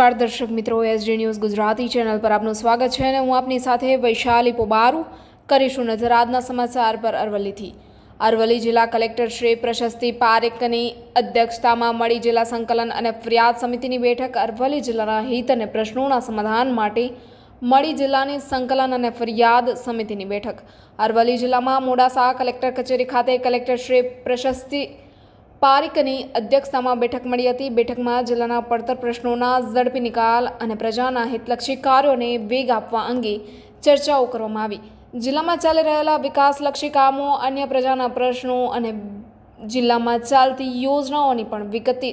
નમસ્કાર દર્શક મિત્રો એસડી ન્યૂઝ ગુજરાતી ચેનલ પર આપનું સ્વાગત છે અને હું આપની સાથે વૈશાલી પોબારુ કરીશું નજર આજના સમાચાર પર અરવલ્લીથી. અરવલ્લી જિલ્લા કલેક્ટર શ્રી પ્રશસ્તિ પારેખની અધ્યક્ષતામાં મળી જિલ્લા સંકલન અને ફરિયાદ સમિતિની બેઠક અરવલ્લી જિલ્લાના હિત અને પ્રશ્નોના સમાધાન માટે મળી જિલ્લાની સંકલન અને ફરિયાદ સમિતિની બેઠક. અરવલ્લી જિલ્લામાં મોડાસા કલેક્ટર કચેરી ખાતે કલેક્ટર શ્રી પ્રશસ્તિ પારિકની અધ્યક્ષતામાં બેઠક મળી હતી. બેઠકમાં જિલ્લાના પડતર પ્રશ્નોના ઝડપી નિકાલ અને પ્રજાના હિતલક્ષી કાર્યોને વેગ આપવા અંગે ચર્ચાઓ કરવામાં આવી. જિલ્લામાં ચાલી રહેલા વિકાસલક્ષી કામો, અન્ય પ્રજાના પ્રશ્નો અને જિલ્લામાં ચાલતી યોજનાઓની પણ વિગતે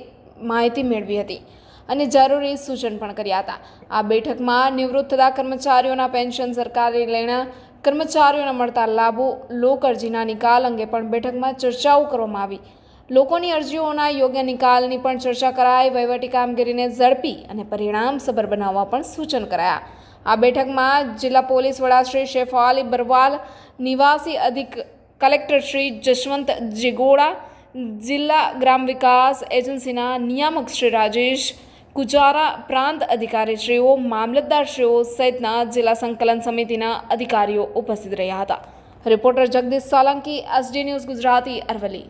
માહિતી મેળવી હતી અને જરૂરી સૂચન પણ કર્યા હતા. આ બેઠકમાં નિવૃત્ત થતા કર્મચારીઓના પેન્શન સરકારી લેણા, કર્મચારીઓને મળતા લાભો લોક અરજીના નિકાલ અંગે પણ બેઠકમાં ચર્ચાઓ કરવામાં આવી. લોકોની અરજીઓના યોગ્ય નિકાલની પણ ચર્ચા કરાઈ, વહીવટી કામગીરીને ઝડપી અને પરિણામસભર બનાવવા પણ સૂચન કરાયા. આ બેઠકમાં જિલ્લા પોલીસ વડા શ્રી શેફાલી બરવાલ, નિવાસી અધિક કલેક્ટર શ્રી જશવંત જીગોડા, જિલ્લા ગ્રામ વિકાસ એજન્સીના નિયામક શ્રી રાજેશ કુજારા, પ્રાંત અધિકારીશ્રીઓ, મામલતદારશ્રીઓ સહિતના જિલ્લા સંકલન સમિતિના અધિકારીઓ ઉપસ્થિત રહ્યા હતા. Reporter Jagdish Solanki, SD news Gujarati Aravalli.